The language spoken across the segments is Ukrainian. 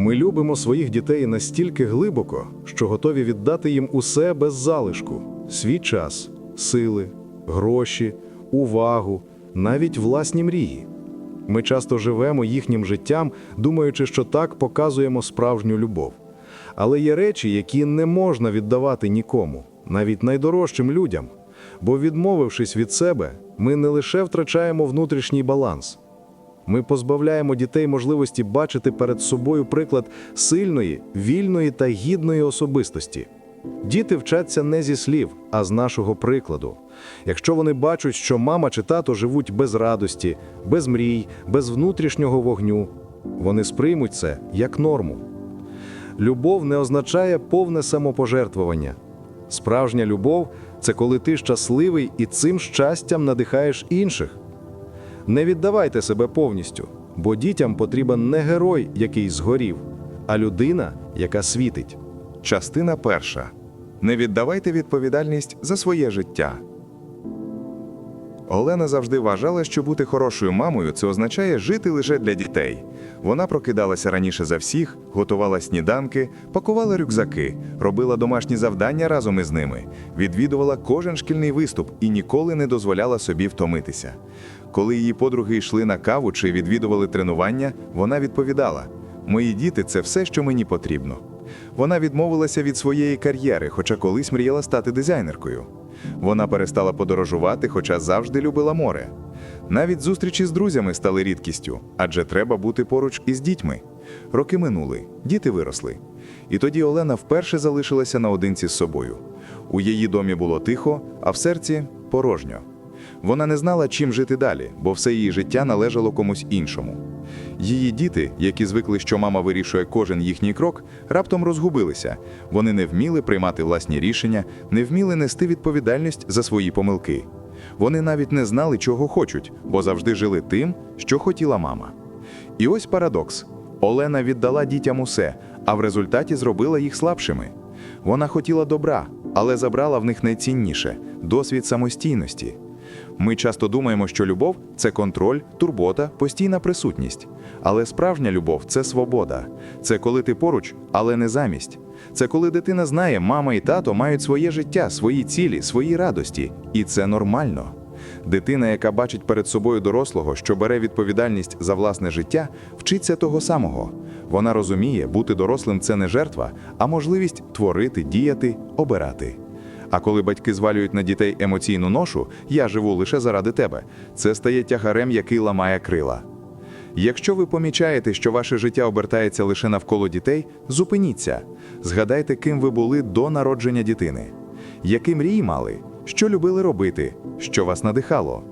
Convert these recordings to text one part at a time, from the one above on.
Ми любимо своїх дітей настільки глибоко, що готові віддати їм усе без залишку: свій час, сили, гроші, увагу, навіть власні мрії. Ми часто живемо їхнім життям, думаючи, що так показуємо справжню любов. Але є речі, які не можна віддавати нікому, навіть найдорожчим людям. Бо, відмовившись від себе, ми не лише втрачаємо внутрішній баланс, ми позбавляємо дітей можливості бачити перед собою приклад сильної, вільної та гідної особистості. Діти вчаться не зі слів, а з нашого прикладу. Якщо вони бачать, що мама чи тато живуть без радості, без мрій, без внутрішнього вогню, вони сприймуть це як норму. Любов не означає повне самопожертвування. Справжня любов це коли ти щасливий і цим щастям надихаєш інших. Не віддавайте себе повністю, бо дітям потрібен не герой, який згорів, а людина, яка світить. Частина перша. Не віддавайте відповідальність за своє життя. Олена завжди вважала, що бути хорошою мамою це означає жити лише для дітей. Вона прокидалася раніше за всіх, готувала сніданки, пакувала рюкзаки, робила домашні завдання разом із ними, відвідувала кожен шкільний виступ і ніколи не дозволяла собі втомитися. Коли її подруги йшли на каву чи відвідували тренування, вона відповідала: Мої діти це все, що мені потрібно. Вона відмовилася від своєї кар'єри, хоча колись мріяла стати дизайнеркою. Вона перестала подорожувати, хоча завжди любила море. Навіть зустрічі з друзями стали рідкістю, адже треба бути поруч із дітьми. Роки минули, діти виросли. І тоді Олена вперше залишилася наодинці з собою. У її домі було тихо, а в серці порожньо. Вона не знала, чим жити далі, бо все її життя належало комусь іншому. Її діти, які звикли, що мама вирішує кожен їхній крок, раптом розгубилися. Вони не вміли приймати власні рішення, не вміли нести відповідальність за свої помилки. Вони навіть не знали, чого хочуть, бо завжди жили тим, що хотіла мама. І ось парадокс: Олена віддала дітям усе, а в результаті зробила їх слабшими. Вона хотіла добра, але забрала в них найцінніше досвід самостійності. Ми часто думаємо, що любов це контроль, турбота, постійна присутність. Але справжня любов це свобода. Це коли ти поруч, але не замість. Це коли дитина знає, мама і тато мають своє життя, свої цілі, свої радості, і це нормально. Дитина, яка бачить перед собою дорослого, що бере відповідальність за власне життя, вчиться того самого. Вона розуміє, бути дорослим це не жертва, а можливість творити, діяти, обирати. А коли батьки звалюють на дітей емоційну ношу, я живу лише заради тебе, це стає тягарем, який ламає крила. Якщо ви помічаєте, що ваше життя обертається лише навколо дітей, зупиніться. Згадайте, ким ви були до народження дитини, які мрії мали, що любили робити, що вас надихало.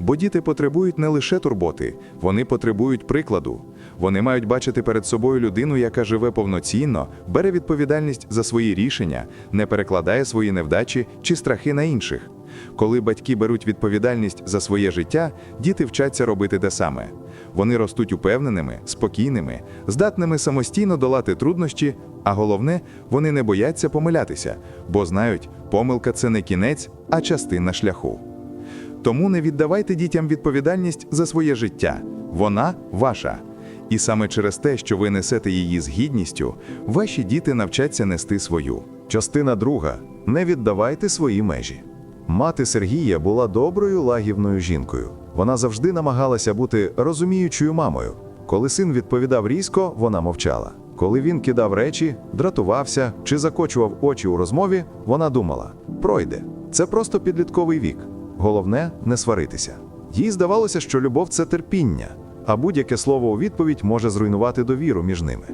Бо діти потребують не лише турботи, вони потребують прикладу. Вони мають бачити перед собою людину, яка живе повноцінно, бере відповідальність за свої рішення, не перекладає свої невдачі чи страхи на інших. Коли батьки беруть відповідальність за своє життя, діти вчаться робити те саме. Вони ростуть упевненими, спокійними, здатними самостійно долати труднощі, а головне, вони не бояться помилятися, бо знають, помилка це не кінець, а частина шляху. Тому не віддавайте дітям відповідальність за своє життя. Вона ваша. І саме через те, що ви несете її з гідністю, ваші діти навчаться нести свою. Частина друга. Не віддавайте свої межі. Мати Сергія була доброю лагівною жінкою. Вона завжди намагалася бути розуміючою мамою. Коли син відповідав різко, вона мовчала. Коли він кидав речі, дратувався чи закочував очі у розмові, вона думала: пройде. Це просто підлітковий вік. Головне не сваритися. Їй здавалося, що любов це терпіння, а будь-яке слово у відповідь може зруйнувати довіру між ними.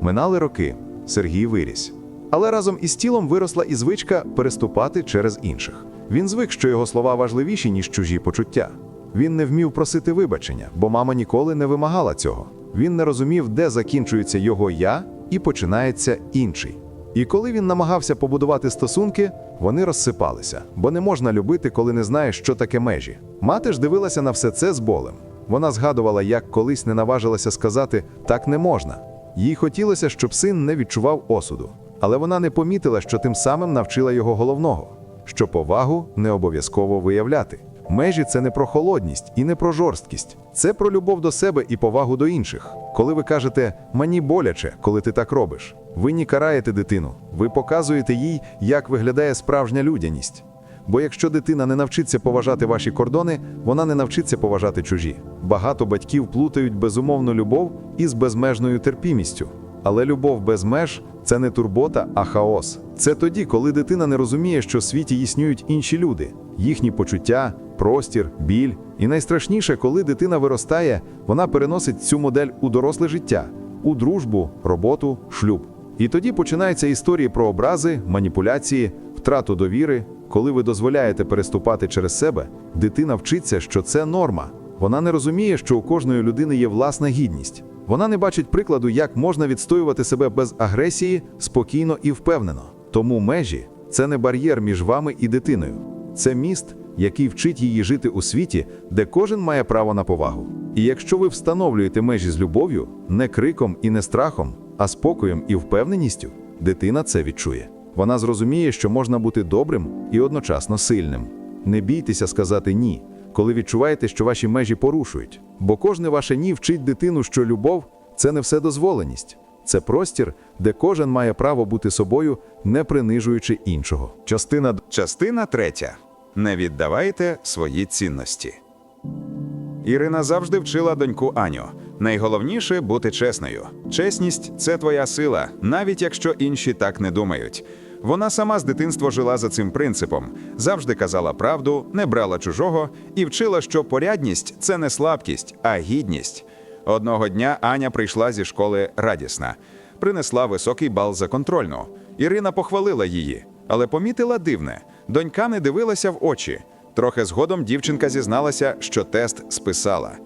Минали роки, Сергій виріс. Але разом із тілом виросла і звичка переступати через інших. Він звик, що його слова важливіші, ніж чужі почуття. Він не вмів просити вибачення, бо мама ніколи не вимагала цього. Він не розумів, де закінчується його я і починається інший. І коли він намагався побудувати стосунки, вони розсипалися, бо не можна любити, коли не знаєш, що таке межі. Мати ж дивилася на все це з болем. Вона згадувала, як колись не наважилася сказати так не можна. Їй хотілося, щоб син не відчував осуду, але вона не помітила, що тим самим навчила його головного, що повагу не обов'язково виявляти. Межі це не про холодність і не про жорсткість. Це про любов до себе і повагу до інших. Коли ви кажете мені боляче, коли ти так робиш, ви не караєте дитину, ви показуєте їй, як виглядає справжня людяність. Бо якщо дитина не навчиться поважати ваші кордони, вона не навчиться поважати чужі. Багато батьків плутають безумовну любов із безмежною терпімістю. Але любов без меж це не турбота, а хаос. Це тоді, коли дитина не розуміє, що в світі існують інші люди, їхні почуття, простір, біль. І найстрашніше, коли дитина виростає, вона переносить цю модель у доросле життя, у дружбу, роботу, шлюб. І тоді починаються історії про образи, маніпуляції, втрату довіри. Коли ви дозволяєте переступати через себе, дитина вчиться, що це норма. Вона не розуміє, що у кожної людини є власна гідність. Вона не бачить прикладу, як можна відстоювати себе без агресії спокійно і впевнено. Тому межі це не бар'єр між вами і дитиною. Це міст, який вчить її жити у світі, де кожен має право на повагу. І якщо ви встановлюєте межі з любов'ю, не криком і не страхом, а спокоєм і впевненістю, дитина це відчує. Вона зрозуміє, що можна бути добрим і одночасно сильним. Не бійтеся сказати ні, коли відчуваєте, що ваші межі порушують. Бо кожне ваше ні вчить дитину, що любов це не вседозволеність, це простір, де кожен має право бути собою, не принижуючи іншого. Частина, частина третя. Не віддавайте свої цінності. Ірина завжди вчила доньку Аню. Найголовніше бути чесною. Чесність це твоя сила, навіть якщо інші так не думають. Вона сама з дитинства жила за цим принципом, завжди казала правду, не брала чужого і вчила, що порядність це не слабкість, а гідність. Одного дня Аня прийшла зі школи радісна, принесла високий бал за контрольну. Ірина похвалила її, але помітила дивне: донька не дивилася в очі. Трохи згодом дівчинка зізналася, що тест списала.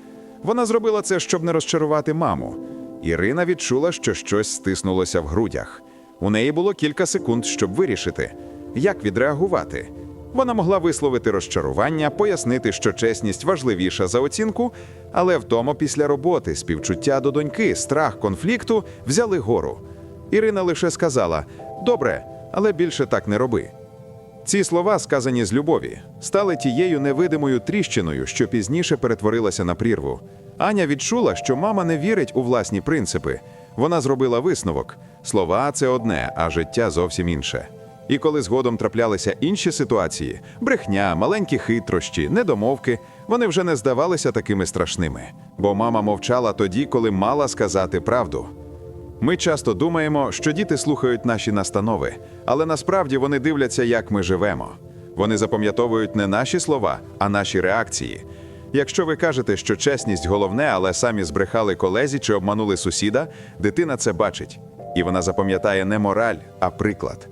Вона зробила це, щоб не розчарувати маму. Ірина відчула, що щось стиснулося в грудях. У неї було кілька секунд, щоб вирішити, як відреагувати. Вона могла висловити розчарування, пояснити, що чесність важливіша за оцінку, але втома після роботи, співчуття до доньки, страх конфлікту взяли гору. Ірина лише сказала: Добре, але більше так не роби. Ці слова, сказані з любові, стали тією невидимою тріщиною, що пізніше перетворилася на прірву. Аня відчула, що мама не вірить у власні принципи. Вона зробила висновок: слова це одне, а життя зовсім інше. І коли згодом траплялися інші ситуації брехня, маленькі хитрощі, недомовки, вони вже не здавалися такими страшними. Бо мама мовчала тоді, коли мала сказати правду. Ми часто думаємо, що діти слухають наші настанови, але насправді вони дивляться, як ми живемо. Вони запам'ятовують не наші слова, а наші реакції. Якщо ви кажете, що чесність головне, але самі збрехали колезі чи обманули сусіда, дитина це бачить, і вона запам'ятає не мораль, а приклад.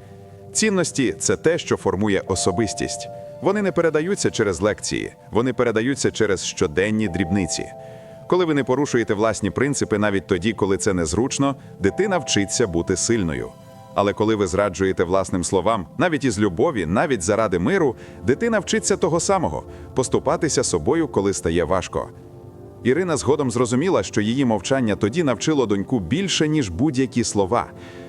Цінності це те, що формує особистість. Вони не передаються через лекції, вони передаються через щоденні дрібниці. Коли ви не порушуєте власні принципи навіть тоді, коли це незручно, дитина вчиться бути сильною. Але коли ви зраджуєте власним словам, навіть із любові, навіть заради миру, дитина вчиться того самого поступатися собою, коли стає важко. Ірина згодом зрозуміла, що її мовчання тоді навчило доньку більше, ніж будь-які слова.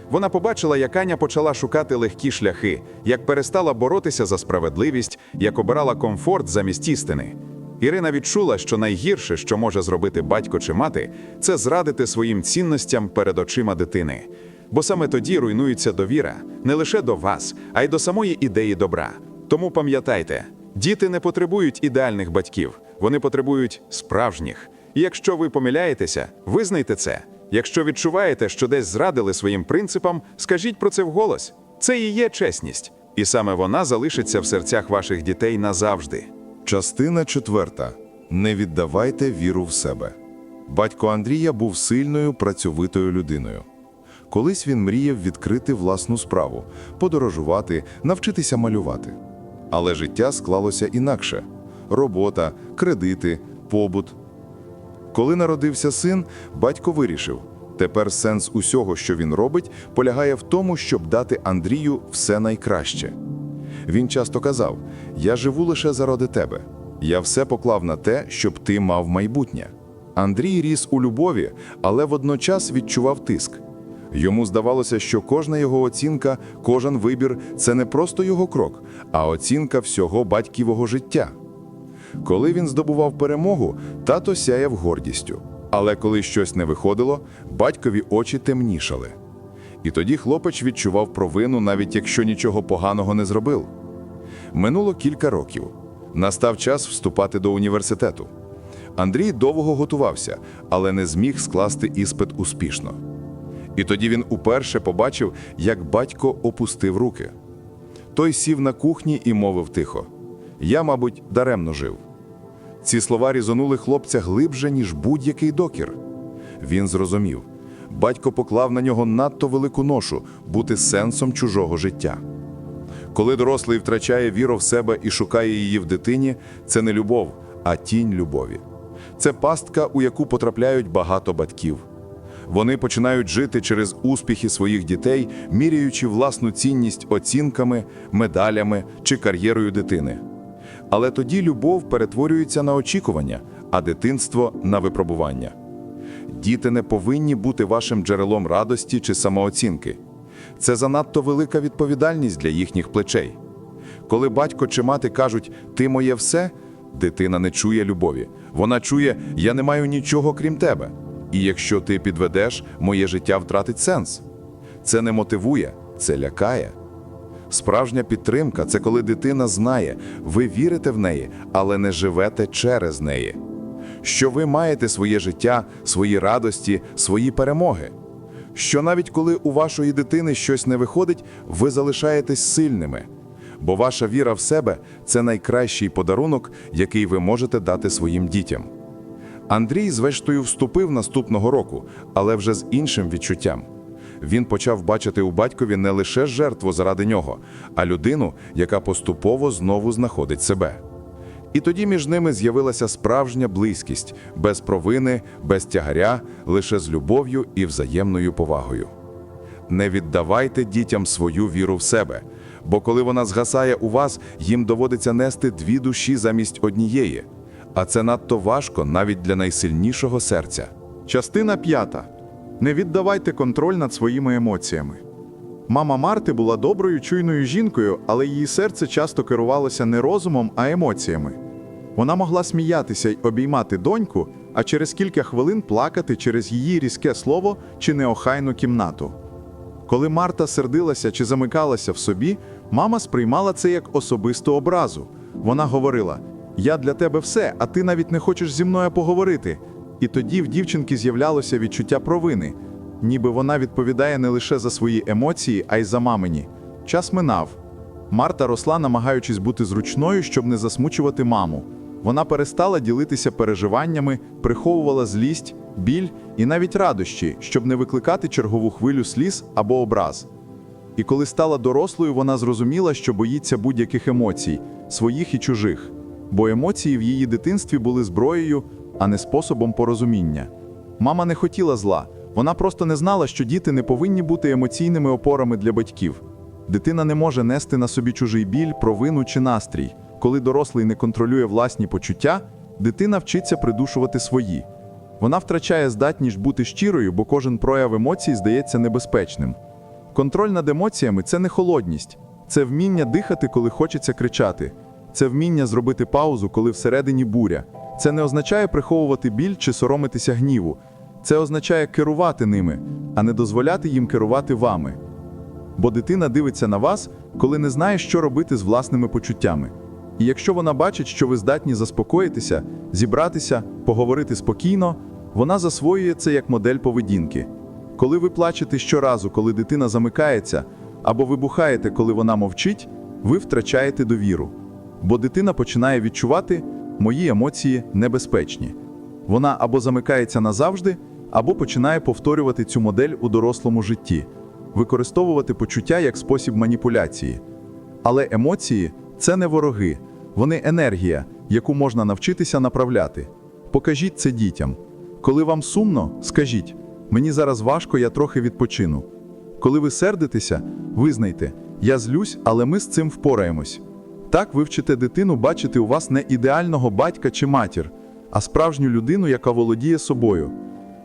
Вона побачила, як Аня почала шукати легкі шляхи, як перестала боротися за справедливість, як обирала комфорт замість істини. Ірина відчула, що найгірше, що може зробити батько чи мати, це зрадити своїм цінностям перед очима дитини. Бо саме тоді руйнується довіра не лише до вас, а й до самої ідеї добра. Тому пам'ятайте, діти не потребують ідеальних батьків, вони потребують справжніх. І якщо ви помиляєтеся, визнайте це. Якщо відчуваєте, що десь зрадили своїм принципам, скажіть про це вголос. Це і є чесність, і саме вона залишиться в серцях ваших дітей назавжди. Частина четверта. Не віддавайте віру в себе. Батько Андрія був сильною, працьовитою людиною. Колись він мріяв відкрити власну справу, подорожувати, навчитися малювати. Але життя склалося інакше: робота, кредити, побут. Коли народився син, батько вирішив: тепер сенс усього, що він робить, полягає в тому, щоб дати Андрію все найкраще. Він часто казав: Я живу лише заради тебе. Я все поклав на те, щоб ти мав майбутнє. Андрій ріс у любові, але водночас відчував тиск. Йому здавалося, що кожна його оцінка, кожен вибір це не просто його крок, а оцінка всього батьківого життя. Коли він здобував перемогу, тато сяяв гордістю. Але коли щось не виходило, батькові очі темнішали. І тоді хлопець відчував провину, навіть якщо нічого поганого не зробив. Минуло кілька років. Настав час вступати до університету. Андрій довго готувався, але не зміг скласти іспит успішно. І тоді він уперше побачив, як батько опустив руки. Той сів на кухні і мовив тихо: Я, мабуть, даремно жив. Ці слова різонули хлопця глибше, ніж будь-який докір. Він зрозумів, батько поклав на нього надто велику ношу бути сенсом чужого життя. Коли дорослий втрачає віру в себе і шукає її в дитині, це не любов, а тінь любові. Це пастка, у яку потрапляють багато батьків. Вони починають жити через успіхи своїх дітей, міряючи власну цінність оцінками, медалями чи кар'єрою дитини. Але тоді любов перетворюється на очікування, а дитинство на випробування. Діти не повинні бути вашим джерелом радості чи самооцінки. Це занадто велика відповідальність для їхніх плечей. Коли батько чи мати кажуть Ти моє все, дитина не чує любові. Вона чує Я не маю нічого крім тебе. І якщо ти підведеш, моє життя втратить сенс. Це не мотивує, це лякає. Справжня підтримка це коли дитина знає, ви вірите в неї, але не живете через неї. Що ви маєте своє життя, свої радості, свої перемоги. Що навіть коли у вашої дитини щось не виходить, ви залишаєтесь сильними. Бо ваша віра в себе це найкращий подарунок, який ви можете дати своїм дітям. Андрій, зрештою, вступив наступного року, але вже з іншим відчуттям. Він почав бачити у батькові не лише жертву заради нього, а людину, яка поступово знову знаходить себе. І тоді між ними з'явилася справжня близькість, без провини, без тягаря, лише з любов'ю і взаємною повагою. Не віддавайте дітям свою віру в себе, бо коли вона згасає у вас, їм доводиться нести дві душі замість однієї. А це надто важко навіть для найсильнішого серця. Частина п'ята. Не віддавайте контроль над своїми емоціями. Мама Марти була доброю, чуйною жінкою, але її серце часто керувалося не розумом, а емоціями. Вона могла сміятися й обіймати доньку, а через кілька хвилин плакати через її різке слово чи неохайну кімнату. Коли Марта сердилася чи замикалася в собі, мама сприймала це як особисту образу. Вона говорила: Я для тебе все, а ти навіть не хочеш зі мною поговорити. І тоді в дівчинки з'являлося відчуття провини, ніби вона відповідає не лише за свої емоції, а й за мамині. Час минав. Марта росла, намагаючись бути зручною, щоб не засмучувати маму. Вона перестала ділитися переживаннями, приховувала злість, біль і навіть радощі, щоб не викликати чергову хвилю сліз або образ. І коли стала дорослою, вона зрозуміла, що боїться будь-яких емоцій, своїх і чужих, бо емоції в її дитинстві були зброєю, а не способом порозуміння. Мама не хотіла зла, вона просто не знала, що діти не повинні бути емоційними опорами для батьків. Дитина не може нести на собі чужий біль, провину чи настрій. Коли дорослий не контролює власні почуття, дитина вчиться придушувати свої. Вона втрачає здатність бути щирою, бо кожен прояв емоцій здається небезпечним. Контроль над емоціями це не холодність, це вміння дихати, коли хочеться кричати, це вміння зробити паузу, коли всередині буря. Це не означає приховувати біль чи соромитися гніву. Це означає керувати ними, а не дозволяти їм керувати вами. Бо дитина дивиться на вас, коли не знає, що робити з власними почуттями. І якщо вона бачить, що ви здатні заспокоїтися, зібратися, поговорити спокійно, вона засвоює це як модель поведінки. Коли ви плачете щоразу, коли дитина замикається, або вибухаєте, коли вона мовчить, ви втрачаєте довіру. Бо дитина починає відчувати, мої емоції небезпечні. Вона або замикається назавжди, або починає повторювати цю модель у дорослому житті, використовувати почуття як спосіб маніпуляції. Але емоції це не вороги, вони енергія, яку можна навчитися направляти. Покажіть це дітям. Коли вам сумно, скажіть: мені зараз важко, я трохи відпочину. Коли ви сердитеся, визнайте, я злюсь, але ми з цим впораємось. Так ви вчите дитину бачити у вас не ідеального батька чи матір, а справжню людину, яка володіє собою.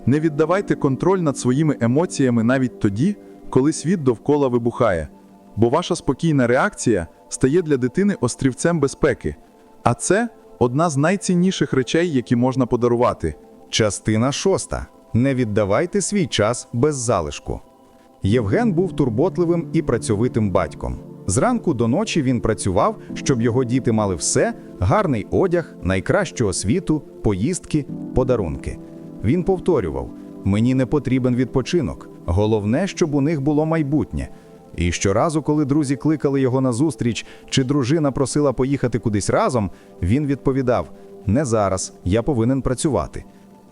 Не віддавайте контроль над своїми емоціями навіть тоді, коли світ довкола вибухає, бо ваша спокійна реакція стає для дитини острівцем безпеки, а це Одна з найцінніших речей, які можна подарувати. Частина шоста. Не віддавайте свій час без залишку. Євген був турботливим і працьовитим батьком. Зранку до ночі він працював, щоб його діти мали все: гарний одяг, найкращу освіту, поїздки, подарунки. Він повторював: мені не потрібен відпочинок. Головне, щоб у них було майбутнє. І щоразу, коли друзі кликали його на зустріч, чи дружина просила поїхати кудись разом, він відповідав: не зараз, я повинен працювати.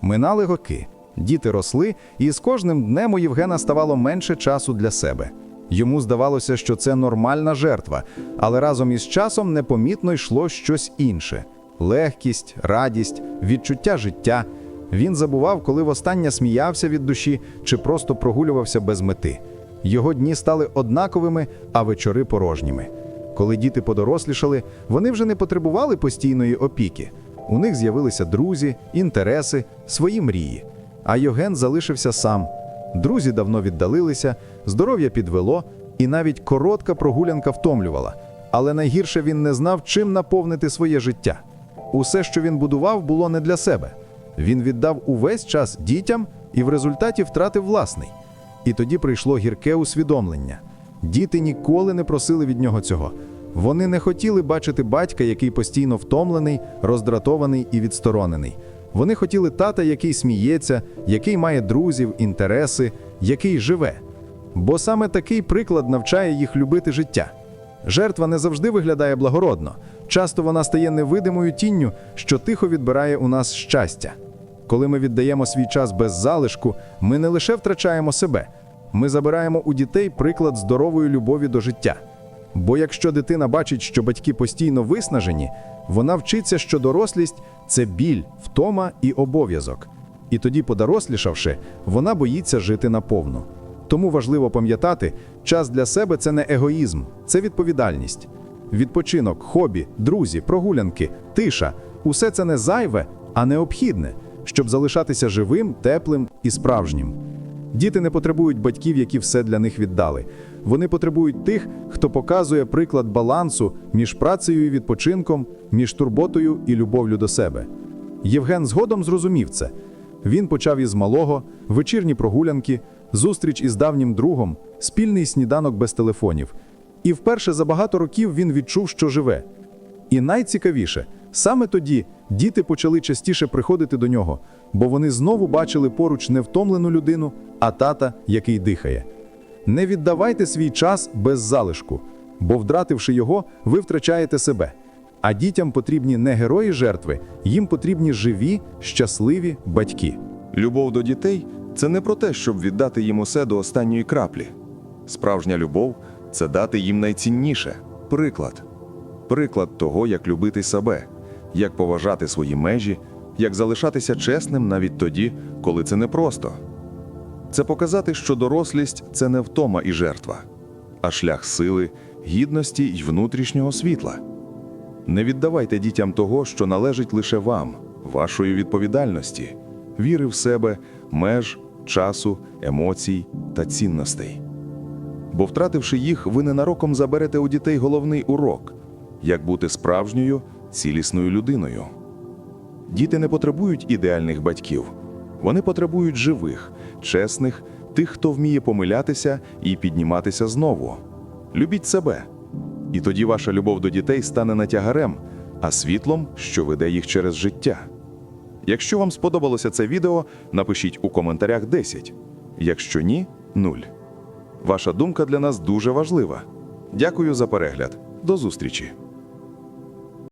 Минали роки. Діти росли, і з кожним днем у Євгена ставало менше часу для себе. Йому здавалося, що це нормальна жертва, але разом із часом непомітно йшло щось інше: легкість, радість, відчуття життя. Він забував, коли востаннє сміявся від душі чи просто прогулювався без мети. Його дні стали однаковими, а вечори порожніми. Коли діти подорослішали, вони вже не потребували постійної опіки. У них з'явилися друзі, інтереси, свої мрії. А Йоген залишився сам. Друзі давно віддалилися, здоров'я підвело, і навіть коротка прогулянка втомлювала. Але найгірше він не знав, чим наповнити своє життя. Усе, що він будував, було не для себе. Він віддав увесь час дітям і в результаті втратив власний. І тоді прийшло гірке усвідомлення. Діти ніколи не просили від нього цього. Вони не хотіли бачити батька, який постійно втомлений, роздратований і відсторонений. Вони хотіли тата, який сміється, який має друзів, інтереси, який живе. Бо саме такий приклад навчає їх любити життя. Жертва не завжди виглядає благородно. Часто вона стає невидимою тінню, що тихо відбирає у нас щастя. Коли ми віддаємо свій час без залишку, ми не лише втрачаємо себе, ми забираємо у дітей приклад здорової любові до життя. Бо якщо дитина бачить, що батьки постійно виснажені, вона вчиться, що дорослість це біль, втома і обов'язок. І тоді, подорослішавши, вона боїться жити наповну. Тому важливо пам'ятати, час для себе це не егоїзм, це відповідальність. Відпочинок, хобі, друзі, прогулянки, тиша усе це не зайве, а необхідне, щоб залишатися живим, теплим і справжнім. Діти не потребують батьків, які все для них віддали. Вони потребують тих, хто показує приклад балансу між працею і відпочинком, між турботою і любов'ю до себе. Євген згодом зрозумів це. Він почав із малого, вечірні прогулянки, зустріч із давнім другом, спільний сніданок без телефонів. І вперше за багато років він відчув, що живе. І найцікавіше, саме тоді діти почали частіше приходити до нього, бо вони знову бачили поруч не втомлену людину, а тата, який дихає. Не віддавайте свій час без залишку, бо, втративши його, ви втрачаєте себе. А дітям потрібні не герої жертви, їм потрібні живі, щасливі батьки. Любов до дітей це не про те, щоб віддати їм усе до останньої краплі. Справжня любов це дати їм найцінніше приклад. Приклад того, як любити себе, як поважати свої межі, як залишатися чесним навіть тоді, коли це непросто. Це показати, що дорослість це не втома і жертва, а шлях сили, гідності й внутрішнього світла. Не віддавайте дітям того, що належить лише вам, вашої відповідальності, віри в себе, меж, часу, емоцій та цінностей. Бо, втративши їх, ви ненароком заберете у дітей головний урок як бути справжньою, цілісною людиною. Діти не потребують ідеальних батьків, вони потребують живих, чесних, тих, хто вміє помилятися і підніматися знову. Любіть себе. І тоді ваша любов до дітей стане не тягарем, а світлом, що веде їх через життя. Якщо вам сподобалося це відео, напишіть у коментарях 10. Якщо ні 0. Ваша думка для нас дуже важлива. Дякую за перегляд. До зустрічі!